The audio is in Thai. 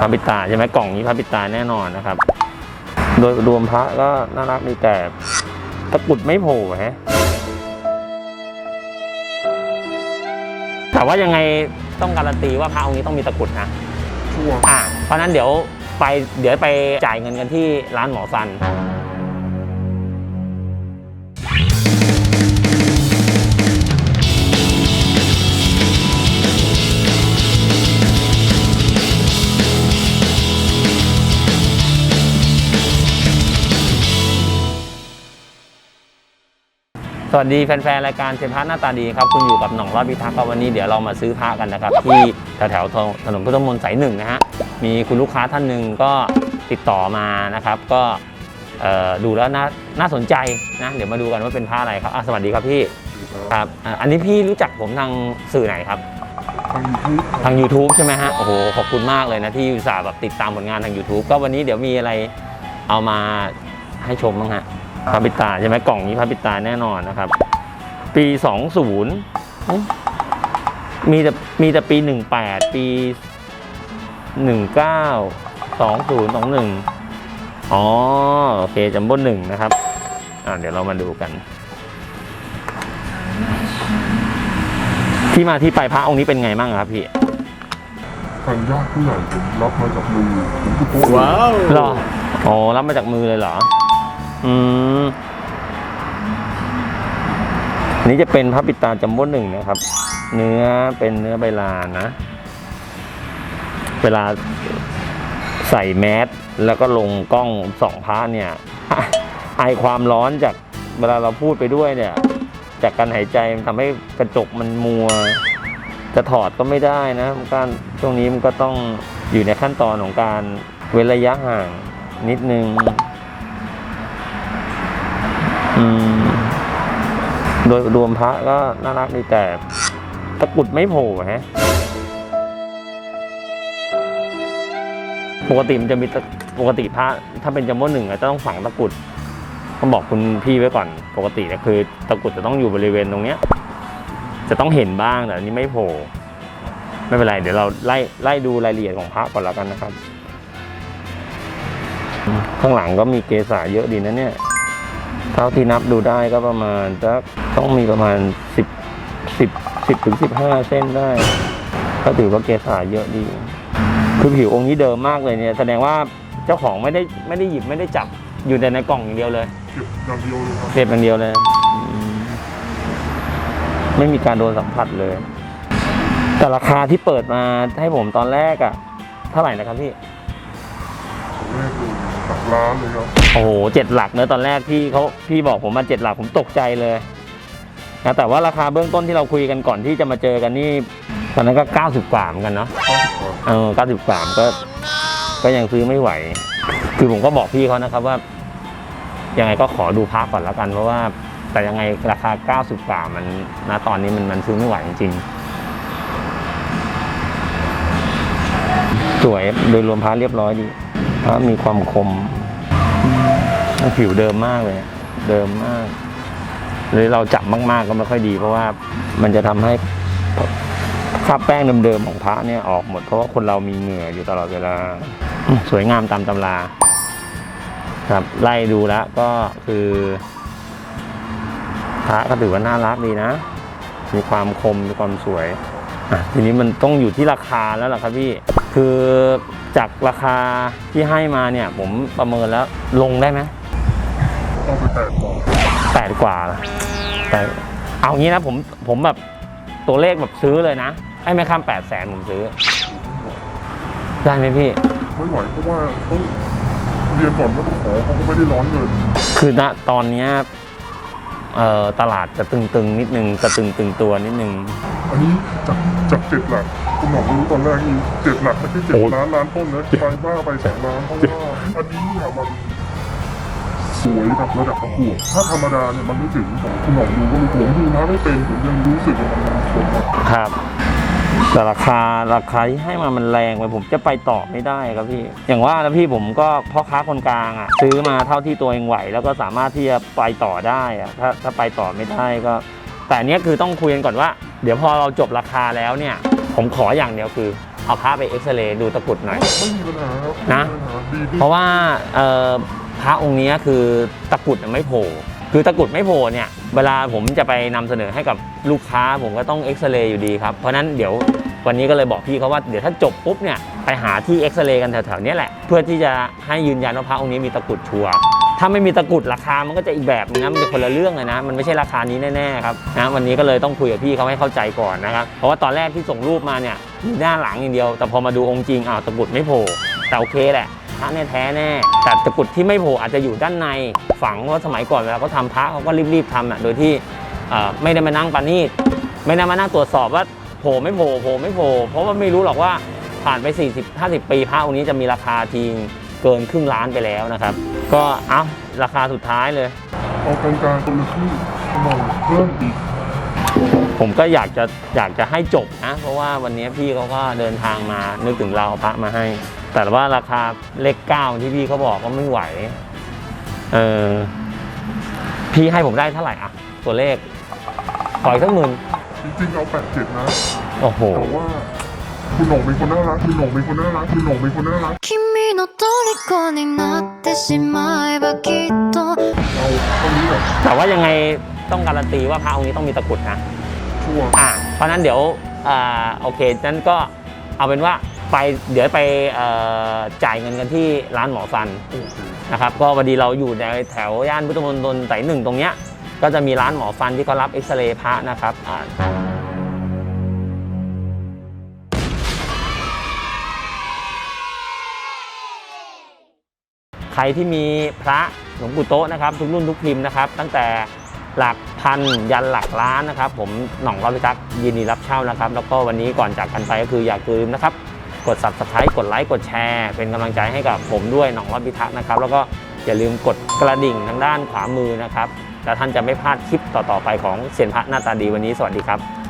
พระปิดตาใช่ไหมกล่องนี้พระปิดตาแน่นอนนะครับ โดยรวมพระก็น่ารักดีแต่ตะกรุดไม่โผล่ฮะแต่ว่ายังไงต้องการันตีว่าพระองค์นี้ต้องมีตะกรุดนะชัวร์อ่าเพราะฉะนั้นเดี๋ยวไปเดี๋ยวไปจ่ายเงินกันที่ร้านหมอซัน สวัสดีแฟนๆ รายการเซนพระหน้าตาดีครับ คุณอยู่กับหน่องรอดพิทักษ์ครับวันนี้เดี๋ยวเรามาซื้อพระกันนะครับ ที่แถวๆถนนพุทธมนตรสายหนึ่งนะฮะมีคุณลูกค้าท่านหนึ่งก็ติดต่อมานะครับ ก็ดูแล้วน่าน่าสนใจนะ เดี๋ยวมาดูกันว่าเป็นพระอะไรครับสวัสดีครับพี่ครับอันนี้พี่รู้จักผมทางสื่อไหนครับทางยูทูบทาง YouTube ใช่ไหมฮะโอ้โหขอบคุณมากเลยนะที่อุตส่าห์แบบติดตามผลงานทาง YouTube ก็วันนี้เดี๋ยวมีอะไรเอามาให้ชมบ้างฮะ พระปิดตาใช่ไหมกล่องนี้พระปิดตาแน่นอนนะครับ ปี 20 มีแต่มีแต่ปี 18 ปี 19 20 21 อ๋อโอเคจัมโบ้หนึ่งนะครับอ่าเดี๋ยวเรามาดูกัน ที่มาที่ไปพระองค์นี้เป็นไงบ้างครับพี่ทางญาติผู้ใหญ่ผมรับมาจากมือผมก็โพสต์ว้าวเหรออ๋อรับมาจากมือเลยเหรอ อืมนี้จะเป็นพระปิตาจัมโบ้หนึ่งนะครับ เนื้อเป็นเนื้อใบลานนะ เวลาใส่แมสแล้วก็ลงกล้องสองพระเนี่ย ไอความร้อนจากเวลาเราพูดไปด้วยเนี่ย จากการหายใจมันทำให้กระจกมันมัว จะถอดก็ไม่ได้นะมันก็ช่วงนี้มันก็ต้องอยู่ในขั้นตอนของการเว้นระยะห่างนิดนึง อืมโดยรวมพระก็น่ารักดีแต่ตะกุดไม่โผล่ฮะปกติมันจะมีปกติพระถ้าเป็นจัมโบ้หนึ่งจะต้องฝังตะกุดต้องบอกคุณพี่ไว้ก่อน ปกติเนี่ยคือตะกุดจะต้องอยู่บริเวณตรงเนี้ย จะต้องเห็นบ้างแต่อันนี้ไม่โผล่ไม่เป็นไร เดี๋ยวเราไล่ไล่ดูรายละเอียดของพระก่อนแล้วกันนะครับ ข้างหลังก็มีเกสาเยอะดีนะเนี่ย เท่าที่นับดูได้ก็ประมาณจะต้องมีประมาณสิบสิบสิบถึงสิบห้าเส้นได้ ก็ถือว่าเกสาเยอะดี คือผิวองค์นี้เดิมมากเลยเนี่ย แสดงว่าเจ้าของไม่ได้ไม่ได้หยิบไม่ได้จับอยู่แต่ในกล่องอย่างเดียวเลยเก็บอย่างเดียวเลยครับเก็บอย่างเดียวเลย ไม่มีการโดนสัมผัสเลย แต่ราคาที่เปิดมาให้ผมตอนแรกอะ่ะเท่าไหร่นะครับพี่ ลักล้านเลยครับโอ้โหเจ็ดหลักเนอะตอนแรกพี่เขาพี่บอกผมมาเจ็ดหลักผมตกใจเลยนะแต่ว่าราคาเบื้องต้นที่เราคุยกันก่อนที่จะมาเจอกันนี่ตอนนั้นก็เก้าสิบกว่าเหมือนกันเนาะข้าสิบกว่าเออเก้าสิบกว่าก็ ก็ยังซื้อไม่ไหว คือผมก็บอกพี่เขานะครับว่ายังไงก็ขอดูพักก่อนแล้วกัน เพราะว่าแต่ยังไงราคาเก้าสิบกว่ามันนะตอนนี้มันมันซื้อไม่ไหวจริงๆสวยโดยรวมพระเรียบร้อยดี พระมีความคมผิวเดิมมากเลย เดิมมากหรือเราจับมากๆก็ไม่ค่อยดี เพราะว่ามันจะทำให้คราบแป้งเดิมๆของพระเนี่ยออกหมดเพราะว่าคนเรามีเหงื่ออยู่ตลอดเวลาอืมสวยงามตามตำรา ครับ ไล่ดูแล้วก็คือ พระก็ถือว่าน่ารักดีนะ มีความคมมีความสวย อะทีนี้มันต้องอยู่ที่ราคาแล้วล่ะครับพี่ คือจากราคาที่ให้มาเนี่ย ผมประเมินแล้วลงได้ไหมต้องไปแปดกว่าแปดกว่าละแต่เอางี้นะผมผมแบบตัวเลขแบบซื้อเลยนะให้ไม่ข้ามแปดแสนผมซื้อ ได้ไหมพี่ ไม่ไหวเพราะว่าต้องเรียนก่อนว่าขอเขาก็ไม่ได้ร้อนเงินคือณตอนเนี้ยเอ่อ ตลาดจะตึงๆ นิดนึงจะตึงๆตัวนิดนึง อันนี้จากจากเจ็ดหลักคุณหมอรู้ตอนแรกนี่เจ็ดหลักไม่ใช่เจ็ดโอ้ล้านล้านต้นนะไปบ้าไปสองล้านเพราะว่าอันนี้เนี่ยมันสวยแบบระดับประกวดถ้าธรรมดาเนี่ยมันไม่ถึงของคุณหมอรู้ก็ไม่ผมดูนะไม่เป็นผมยังรู้สึกว่ามันสวยมากครับ แต่ราคาราคาที่ให้มามันแรงไปผมจะไปต่อไม่ได้ครับพี่ อย่างว่านะพี่ผมก็พ่อค้าคนกลางอะ ซื้อมาเท่าที่ตัวเองไหว แล้วก็สามารถที่จะไปต่อได้อะถ้าถ้าไปต่อไม่ได้ก็ แต่อันเนี้ยคือต้องคุยกันก่อนว่า เดี๋ยวพอเราจบราคาแล้วเนี่ย ผมขออย่างเดียวคือ เอาพระไปเอ็กซเรย์ดูตะกรุดหน่อยไม่มีปัญหาครับนะไม่มีปัญหาดีดีเพราะว่าเอ่อพระองค์เนี้ยคือตะกรุดน่ะไม่โผล่ คือตะกุดไม่โผล่เนี่ยเวลาผมจะไปนำเสนอให้กับลูกค้าผมก็ต้องเอ็กซเรย์อยู่ดีครับเพราะนั้นเดี๋ยววันนี้ก็เลยบอกพี่เขาว่าเดี๋ยวถ้าจบปุ๊บเนี่ยไปหาที่เอ็กซเรย์กันแถวๆนี้แหละ เพื่อที่จะให้ยืนยันว่าพระองค์นี้มีตะกุดชัวร์ถ้าไม่มีตะกุดราคา มันก็จะอีกแบบนะมันจะคนละเรื่องเลยนะ มันไม่ใช่ราคานี้แน่ๆครับนะวันนี้ก็เลยต้องคุยกับพี่เขาให้เข้าใจก่อนนะครับ เพราะว่าตอนแรกที่ส่งรูปมาเนี่ยมีหน้าหลังอย่างเดียว แต่พอมาดูองค์จริงอ้าวตะกุดไม่โผล่แต่โอเคแหละ พระเนี่ยแท้แน่ แต่ตะกรุดที่ไม่โผล่อาจจะอยู่ด้านในฝังเพราะสมัยก่อนเวลาเขาทำพระเขาก็รีบๆทำอะโดยที่เอ่อไม่ได้มานั่งปานีตไม่ได้มานั่งตรวจสอบว่าโผล่ไม่โผล่โผล่ไม่โผล่เพราะว่าไม่รู้หรอกว่าผ่านไป 40 50 ปีพระองค์นี้จะมีราคาทิ้งเกินครึ่งล้านไปแล้วนะครับ ก็เอาราคาสุดท้ายเลยเอากลางๆคนละที่หน่อยเพิ่มอีกผมก็อยากจะอยากจะให้จบนะ เพราะว่าวันนี้พี่เขาก็เดินทางมานึกถึงเราเอาพระมาให้ แต่ว่าราคาเลขเก้าที่พี่เขาบอกก็ไม่ไหว เออพี่ให้ผมได้เท่าไหร่อะตัวเลขขออีกสักหมื่น จริงๆเอาแปดเจ็ดนะ โอ้โห แต่ว่าคุณหน่งเป็นคนน่ารัก คุณหน่งเป็นคนน่ารัก คุณหน่งเป็นคนน่ารัก 君の虜になってしまえばきっと เอาเท่านี้แบบ แต่ว่ายังไงต้องการันตีว่าพระองค์นี้ต้องมีตะกรุดนะ ชัวร์ อ่ะเพราะฉะนั้นเดี๋ยวอ่าโอเคนั้นก็เอาเป็นว่า ไปเดี๋ยวไปเอ่อจ่ายเงินกันที่ร้านหมอฟันโอเคนะครับก็พอดีเราอยู่ในแถวย่านพุทธมณฑลสายหนึ่งตรงเนี้ยก็จะมีร้านหมอฟันที่เขารับเอ็กซเรย์พระนะครับอ่าใครที่มีพระหลวงปู่โต๊ะนะครับทุกรุ่นทุกพิมพ์นะครับ ตั้งแต่หลักพันยันหลักล้านนะครับ ผมหน่องรอบพิทักษ์ยินดีรับเช่านะครับ แล้วก็วันนี้ก่อนจากกันไปก็คืออยากลืมนะครับ กด subscribe กดไลค์กดแชร์ เป็นกำลังใจให้กับผมด้วยหน่องรอบพิทักษ์นะครับ แล้วก็อย่าลืมกดกระดิ่งทางด้านขวามือนะครับ แล้วท่านจะไม่พลาดคลิปต่อๆไปของเสียนพระหน้าตาดีวันนี้สวัสดีครับ